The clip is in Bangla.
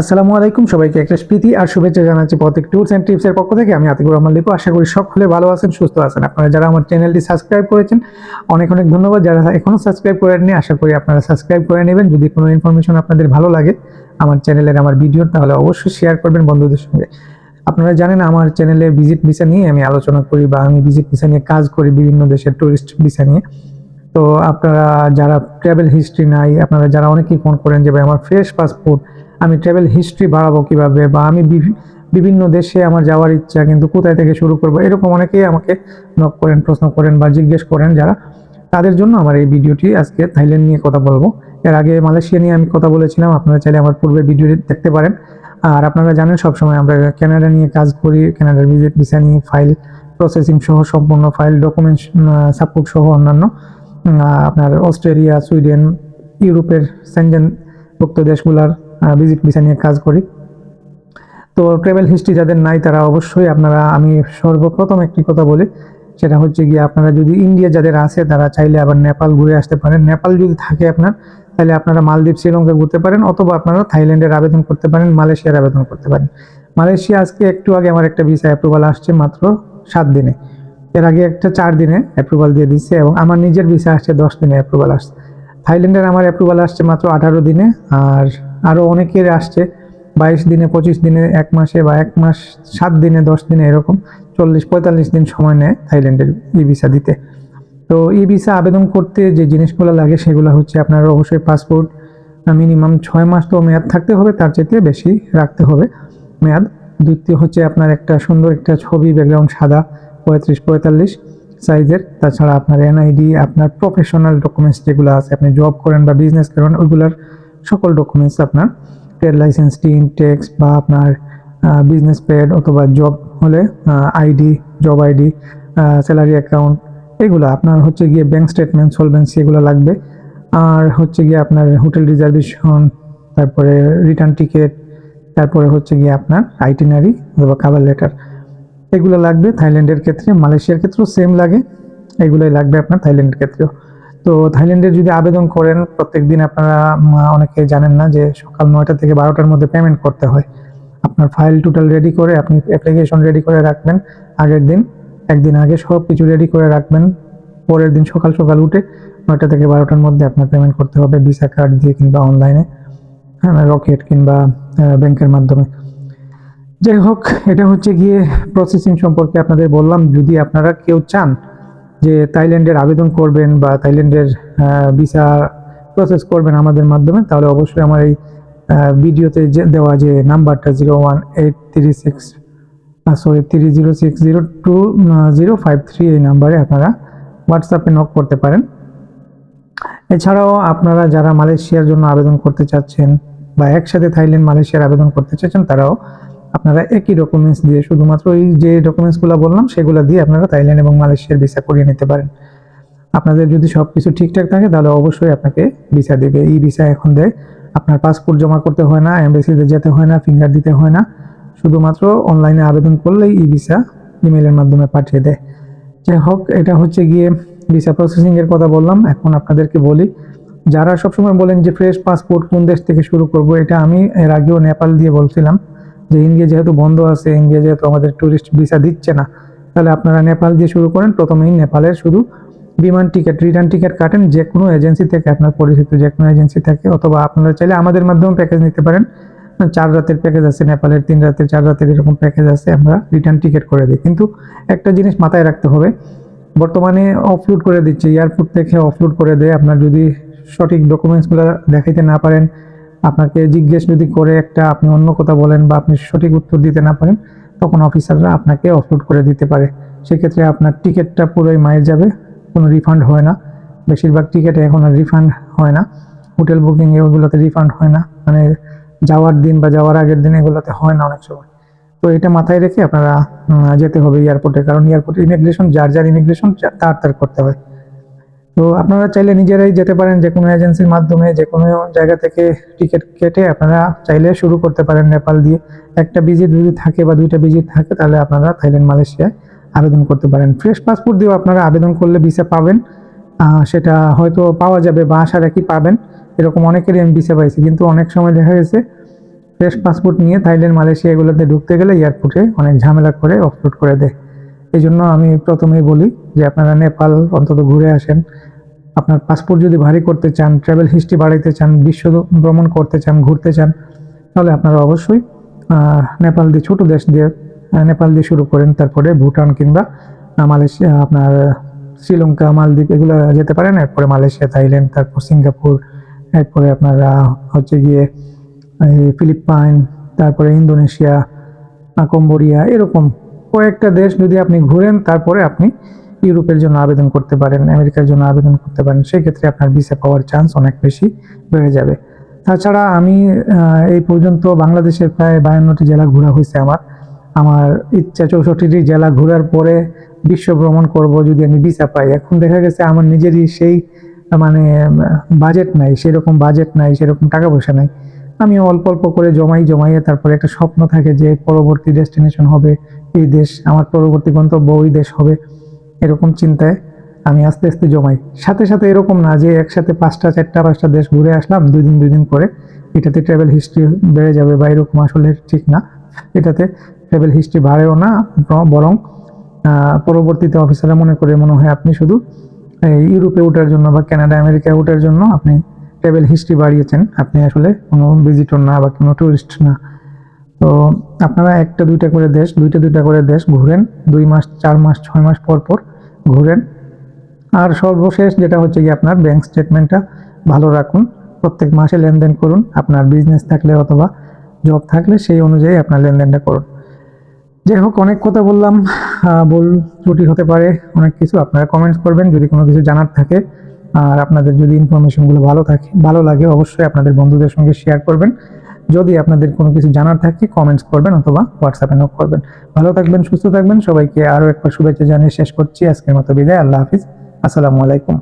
আসসালামু আলাইকুম সবাইকে একটা স্মৃতি আর শুভেচ্ছা জানাচ্ছি প্রত্যেক টুলস অ্যান্ড টিপস এর পক্ষ থেকে। আমি আতিকুর রহমান লিপু। আশা করি সকলে ভালো আছেন, সুস্থ আছেন। আপনারা যারা আমার চ্যানেলটি সাবস্ক্রাইব করেছেন, অনেক অনেক ধন্যবাদ। যারা এখনও সাবস্ক্রাইব করেননি, আশা করি আপনারা সাবস্ক্রাইব করে নেবেন। যদি কোনো ইনফরমেশন আপনাদের ভালো লাগে আমার চ্যানেলের, আমার ভিডিও তাহলে অবশ্যই শেয়ার করবেন বন্ধুদের সঙ্গে। আপনারা জানেন আমার চ্যানেলে ভিজিট ভিসা নিয়ে আমি আলোচনা করি বা আমি ভিজিট ভিসা নিয়ে কাজ করি বিভিন্ন দেশের ট্যুরিস্ট ভিসা নিয়ে। তো আপনারা যারা ট্রাভেল হিস্ট্রি নাই, আপনারা যারা অনেকেই ফোন করেন যে, ভাই, আমার ফ্রেশ পাসপোর্ট আমি ট্রাভেল হিস্ট্রি বাড়াবো কীভাবে বা আমি বিভিন্ন দেশে আমার যাওয়ার ইচ্ছা, কিন্তু কোথায় থেকে শুরু করব? এরকম অনেকেই আমাকে নক করেন, প্রশ্ন করেন বা জিজ্ঞেস করেন যারা, তাদের জন্য আমার এই ভিডিওটি আজকে থাইল্যান্ড নিয়ে কথা বলব। এর আগে মালয়েশিয়া নিয়ে আমি কথা বলেছিলাম, আপনারা চাইলে আমার পূর্বের ভিডিওটি দেখতে পারেন। আর আপনারা জানেন, সবসময় আমরা কানাডা নিয়ে কাজ করি কানাডার ভিজিট ভিসা নিয়ে ফাইল প্রসেসিং সহ, সম্পূর্ণ ফাইল ডকুমেন্টস সাপোর্ট সহ অন্যান্য। আপনার অস্ট্রেলিয়া, সুইডেন, ইউরোপের সেনজেনভুক্ত দেশগুলার ভিজিট ভিসা নিয়ে কাজ করি। তো ট্রাভেল হিস্ট্রি যাদের নাই তারা অবশ্যই আপনারা, আমি সর্বপ্রথম একটি কথা বলি, সেটা হচ্ছে গিয়ে আপনারা যদি ইন্ডিয়া যাদের আছে, তারা চাইলে আবার নেপাল ঘুরে আসতে পারেন। নেপাল যদি থাকে আপনার, তাহলে আপনারা মালদ্বীপ, শ্রীলঙ্কা ঘুরতে পারেন, অথবা আপনারা থাইল্যান্ডের আবেদন করতে পারেন, মালয়েশিয়ার আবেদন করতে পারেন। মালয়েশিয়া আজকে একটু আগে আমার একটা ভিসা অ্যাপ্রুভাল আসছে, মাত্র সাত দিনে। এর আগে একটা চার দিনে অ্যাপ্রুভাল দিয়ে দিচ্ছে এবং আমার নিজের ভিসা আসছে, দশ দিনে অ্যাপ্রুভাল আসছে। থাইল্যান্ডের আমার অ্যাপ্রুভাল আসছে মাত্র আঠারো দিনে, আর আরও অনেকের আসছে। বাইশ দিনে, পঁচিশ দিনে, এক মাসে বা এক মাস, সাত দিনে, দশ দিনে এরকম চল্লিশ, পঁয়তাল্লিশ দিন সময় নেয় থাইল্যান্ডের ই ভিসা দিতে। তো ই ভিসা আবেদন করতে যে জিনিসগুলো লাগে সেগুলো হচ্ছে আপনার অবশ্যই পাসপোর্ট, মিনিমাম ছয় মাস তো মেয়াদ থাকতে হবে, তার চাইতে বেশি রাখতে হবে মেয়াদ। দ্বিতীয় হচ্ছে আপনার একটা সুন্দর একটা ছবি ব্যাকগ্রাউন্ড সাদা, পঁয়ত্রিশ, পঁয়তাল্লিশ সাইজের। তাছাড়া আপনার এনআইডি আপনার প্রফেশনাল ডকুমেন্টস যেগুলো আছে, আপনি জব করেন বা বিজনেস করেন, ওইগুলোর সকল ডকুমেন্টস আপনার ট্রেড লাইসেন্স টিন ট্যাক্স বা আপনার বিজনেস পেড অথবা জব হলে ID job ID salary account এগুলো আপনার হচ্ছে গিয়ে ব্যাংক স্টেটমেন্ট সলভেন্সি এগুলো লাগবে। আর হচ্ছে গিয়ে আপনার হোটেল রিজার্ভেশন তারপরে রিটার্ন টিকিট তারপরে হচ্ছে গিয়ে আপনার আইটিনারি অথবা খাবার লেটার এগুলো লাগবে থাইল্যান্ডের ক্ষেত্রে, মালয়েশিয়ার ক্ষেত্রেও সেম লাগে। এগুলোই লাগবে আপনার থাইল্যান্ডের ক্ষেত্রেও। তো থাইল্যান্ডে যদি আবেদন করেন প্রত্যেক দিন আপনারা অনেকে জানেন না যে সকাল নয়টা থেকে বারোটার মধ্যে পেমেন্ট করতে হয়। আপনার ফাইল টোটাল রেডি করে আপনি অ্যাপ্লিকেশন রেডি করে রাখবেন, আগের দিন, একদিন আগে সব কিছু রেডি করে রাখবেন, পরের দিন সকাল সকাল উঠে নয়টা থেকে বারোটার মধ্যে আপনার পেমেন্ট করতে হবে ভিসা কার্ড দিয়ে কিংবা অনলাইনে হ্যাঁ রকেট কিংবা ব্যাংকের মাধ্যমে। যাই হোক, এটা হচ্ছে গিয়ে প্রসেসিং সম্পর্কে আপনাদের বললাম। যদি আপনারা কেউ চান যে থাইল্যান্ডের আবেদন করবেন বা থাইল্যান্ডের ভিসা প্রসেস করবেন আমাদের মাধ্যমে, তাহলে অবশ্যই আমার এই ভিডিওতে দেওয়া যে নাম্বারটা zero one eight three six sorry three zero six zero two zero five three এই নাম্বারে আপনারা হোয়াটসঅ্যাপে নক করতে পারেন। এছাড়াও আপনারা যারা মালয়েশিয়ার জন্য আবেদন করতে চাচ্ছেন বা একসাথে থাইল্যান্ড মালয়েশিয়ার আবেদন করতে চাচ্ছেন, তারাও আপনারা একই ডকুমেন্টস দিয়ে শুধুমাত্র এই যে ডকুমেন্টসগুলো বললাম, সেগুলো দিয়ে আপনারা থাইল্যান্ড এবং মালয়েশিয়ার ভিসা করিয়ে নিতে পারেন। আপনাদের যদি সব কিছু ঠিকঠাক থাকে, তাহলে অবশ্যই আপনাকে ভিসা দেবে। এই ভিসা এখন দেয়, আপনার পাসপোর্ট জমা করতে হয় না এমবেসিতে যেতে হয় না ফিঙ্গার দিতে হয় না। শুধুমাত্র অনলাইনে আবেদন করলেই ই ভিসা ইমেলের মাধ্যমে পাঠিয়ে দেয়। যাই হোক, এটা হচ্ছে গিয়ে ভিসা প্রসেসিং এর কথা বললাম। এখন আপনাদেরকে বলি, যারা সবসময় বলেন যে ফ্রেশ পাসপোর্ট কোন দেশ থেকে শুরু করব, এটা আমি এর আগেও নেপাল দিয়ে বলছিলাম। যে ইন্ডিয়া যেহেতু বন্ধ আছে, ইন্ডিয়া যেহেতু আমাদের ট্যুরিস্ট ভিসা দিচ্ছে না, তাহলে আপনারা নেপাল দিয়ে শুরু করেন। প্রথমেই নেপালের শুধু বিমান টিকিট রিটার্ন টিকিট কাটেন, যে কোনো এজেন্সি থেকে, আপনার পরিচিত যে কোনো এজেন্সি থেকে, অথবা আপনারা চাইলে আমাদের মাধ্যমে প্যাকেজ নিতে পারেন। চার রাতের প্যাকেজ আছে নেপালের, তিন রাতের, চার রাতের এরকম প্যাকেজ আছে, আমরা রিটার্ন টিকিট করে দিই। কিন্তু একটা জিনিস মাথায় রাখতে হবে, বর্তমানে অফলোড করে দিচ্ছে এয়ারপোর্ট থেকে অফলোড করে দেয়। আপনার যদি সঠিক ডকুমেন্টসগুলো দেখাইতে না পারেন আপনাকে জিজ্ঞেস যদি করে একটা আপনি অন্য কথা বলেন বা আপনি সঠিক উত্তর দিতে না পারেন, তখন অফিসাররা আপনাকে অফলোড করে দিতে পারে। সেক্ষেত্রে আপনার টিকিটটা পুরোই মায়ের যাবে, কোনো রিফান্ড হয় না। বেশিরভাগ টিকিটে এখন আর রিফান্ড হয় না। হোটেল বুকিং এগুলোতে রিফান্ড হয় না। মানে যাওয়ার দিন বা যাওয়ার আগের দিন এগুলোতে হয় না অনেক সময়। তো এটা মাথায় রেখে আপনারা যেতে হবে এয়ারপোর্টে কারণ এয়ারপোর্টে ইমিগ্রেশন যার যার ইমিগ্রেশন তার তার করতে হয়। তো আপনারা চাইলে নিজেরাই যেতে পারেন যে কোনো এজেন্সির মাধ্যমে, যে কোনো জায়গা থেকে টিকিট কেটে আপনারা চাইলে শুরু করতে পারেন নেপাল দিয়ে। একটা ভিজিট যদি থাকে বা দুইটা ভিজিট থাকে, তাহলে আপনারা থাইল্যান্ড, মালয়েশিয়ায় আবেদন করতে পারেন। ফ্রেশ পাসপোর্ট দিয়েও আপনারা আবেদন করলে ভিসা পাবেন। সেটা হয়তো পাওয়া যাবে বা আশা রাখি পাবেন। এরকম অনেকেরই আমি ভিসা পাইছি, কিন্তু অনেক সময় দেখা গেছে ফ্রেশ পাসপোর্ট নিয়ে থাইল্যান্ড, মালয়েশিয়া এগুলোতে ঢুকতে গেলে এয়ারপোর্টে অনেক ঝামেলা করে অফলোড করে দেয়। এই জন্য আমি প্রথমেই বলি যে আপনারা নেপাল অন্তত ঘুরে আসেন। আপনার পাসপোর্ট যদি ভারী করতে চান ট্রাভেল হিস্ট্রি বাড়াইতে চান, বিশ্ব ভ্রমণ করতে চান, ঘুরতে চান, তাহলে আপনারা অবশ্যই নেপাল দিয়ে ছোটো দেশ দিয়ে নেপাল দিয়ে শুরু করেন। তারপরে ভুটান কিংবা মালয়েশিয়া, আপনার শ্রীলঙ্কা, মালদ্বীপ, এগুলো যেতে পারেন। এরপরে মালয়েশিয়া, থাইল্যান্ড, তারপর সিঙ্গাপুর, এরপরে আপনার হচ্ছে গিয়ে ফিলিপাইন, তারপরে ইন্দোনেশিয়া কম্বোডিয়া, এরকম কয়েকটা দেশ যদি আপনি ঘুরেন, তারপরে আপনি ইউরোপের জন্য আবেদন করতে পারেন, আমেরিকার জন্য আবেদন করতে পারেন সেই ক্ষেত্রে আপনার ভিসা পাওয়ার চান্স অনেক বেশি বেড়ে যাবে। তাছাড়া আমি এই পর্যন্ত বাংলাদেশের প্রায় বায়ান্নটি জেলা ঘোরা হয়েছে আমার। আমার ইচ্ছা চৌষট্টিটি জেলা ঘোরার পরে বিশ্ব ভ্রমণ করব যদি আমি ভিসা পাই। এখন দেখা গেছে আমার নিজেরই সেই মানে বাজেট নাই, সেরকম বাজেট নাই, সেরকম টাকা পয়সা নাই। আমি অল্প অল্প করে জমাই জমাইয়ে তারপরে একটা স্বপ্ন থাকে যে পরবর্তী ডেস্টিনেশন হবে এই দেশ, আমার পরবর্তী গন্তব্য ওই দেশ হবে, এরকম চিন্তায় আমি আস্তে আস্তে জমাই। সাথে সাথে এরকম না যে একসাথে পাঁচটা, চারটা, পাঁচটা দেশ ঘুরে আসলাম, দুই দিন দুই দিন করে এটাতে ট্রাভেল হিস্ট্রি বেড়ে যাবে বা এরকম আসলে ঠিক না। এটাতে ট্রাভেল হিস্ট্রি বাড়েও না, বরং পরবর্তীতে অফিসাররা মনে করে মনে হয় আপনি শুধু ইউরোপে ওঠার জন্য বা কানাডা আমেরিকায় ওঠার জন্য আপনি ট্রাভেল হিস্ট্রি বাড়িয়েছেন। আপনি আসলে কোনো ভিজিটর না বা কোনো টুরিস্ট না। তো আপনারা একটা দুইটা করে দেশ, দুইটা দুইটা করে দেশ ঘুরেন, দুই মাস, চার মাস, ছয় মাস পর পর ঘুরেন। আর সর্বশেষ যেটা হচ্ছে কি আপনার ব্যাংক স্টেটমেন্টটা ভালো রাখুন, প্রত্যেক মাসে লেনদেন করুন, আপনার বিজনেস থাকলে অথবা জব থাকলে সেই অনুযায়ী আপনার লেনদেনটা করুন। যাই হোক, অনেক কথা বললাম ভুল ত্রুটি হতে পারে, অনেক কিছু আপনারা কমেন্টস করবেন, যদি কোনো কিছু জানার থাকে, আর আপনাদের যদি ইনফরমেশনগুলো ভালো থাকে, ভালো লাগে, অবশ্যই আপনাদের বন্ধুদের সঙ্গে শেয়ার করবেন। যদি আপনাদের কোনো কিছু জানার থাকে কমেন্টস করবেন অথবা হোয়াটসঅ্যাপে নক করবেন। ভালো থাকবেন, সুস্থ থাকবেন, সবাইকে আরও একবার শুভেচ্ছা জানিয়ে শেষ করছি। আজকের মতো বিদায়, আল্লাহ হাফিজ। আসসালামু আলাইকুম।